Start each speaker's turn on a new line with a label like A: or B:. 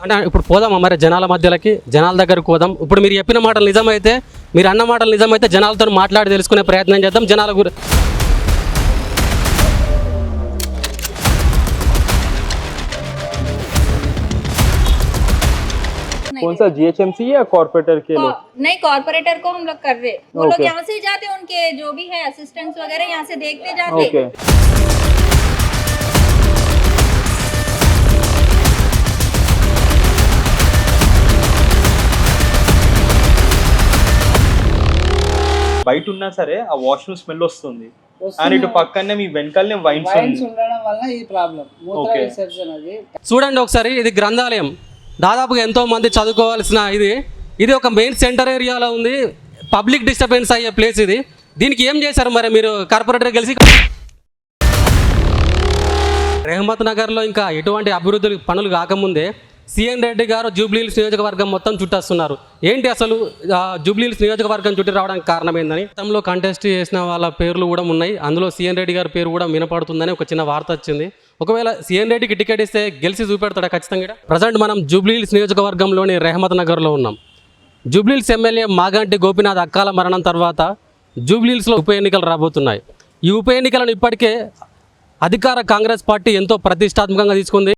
A: అంటే ఇప్పుడు పోదామా మరి జనాల మధ్యలోకి జనాల దగ్గరకు పోదాం ఇప్పుడు మీరు చెప్పిన మాటలు నిజమైతే మీరు అన్న మాటలు నిజమైతే జనాలతో మాట్లాడి తెలుసుకునే ప్రయత్నం చేద్దాం జనాల గురి
B: कौन सा जीएचएमसी या कॉर्पोरेटर के लोग
C: कॉ- नहीं कॉर्पोरेटर को हम लोग कर रहे वो लोग
B: Okay.
C: यहाँ से ही जाते हैं, उनके जो भी है असिस्टेंट्स वगैरह यहाँ से देखते जाते
B: బయట ఉన్నా సరే ఆ వాష్రూమ్ స్మెల్ వస్తుంది. అండ్ ఇటు పక్కనే మీ వెనకాలనే వైన్స్
D: వైన్స్ ఉండడం వల్ల ఈ ప్రాబ్లం మూత్ర
B: Okay.
D: విసర్జన అది.
A: చూడండి ఒకసారి ఇది గ్రంథాలయం. దాదాపుగా ఎంతో మంది చదువుకోవాల్సిన ఇది. ఇది ఒక మెయిన్ సెంటర్ ఏరియాలో ఉంది. పబ్లిక్ డిస్టర్బెన్స్ అయ్యే ప్లేస్ ఇది. దీనికి ఏం చేశారు మరి మీరు కార్పొరేటర్ కలిసి రెహమత్ నగర్లో ఇంకా ఎటువంటి అభివృద్ధి పనులు కాకముందే సీఎన్ రెడ్డి గారు జూబ్లీహిల్స్ నియోజకవర్గం మొత్తం చుట్టేస్తున్నారు. ఏంటి అసలు జూబ్లీహిల్స్ నియోజకవర్గం చుట్టి రావడానికి కారణం ఏందని గతంలో కంటెస్ట్ చేసిన వాళ్ళ పేర్లు కూడా ఉన్నాయి. అందులో సీఎన్ రెడ్డి గారి పేరు కూడా వినపడుతుందని ఒక చిన్న వార్త వచ్చింది. ఒకవేళ సీఎన్ రెడ్డికి టికెట్ ఇస్తే గెలిచి చూపెడతాడా ఖచ్చితంగా ప్రజెంట్ మనం జూబ్లీహిల్స్ నియోజకవర్గంలోని రెహమత్ నగర్లో ఉన్నాం. జూబ్లీహిల్స్ ఎమ్మెల్యే మాగంటి గోపీనాథ్ అక్కాల మరణం తర్వాత జూబ్లీహిల్స్లో ఉప ఎన్నికలు రాబోతున్నాయి. ఈ ఉప ఎన్నికలను ఇప్పటికే అధికార కాంగ్రెస్ పార్టీ ఎంతో ప్రతిష్టాత్మకంగా తీసుకుంది.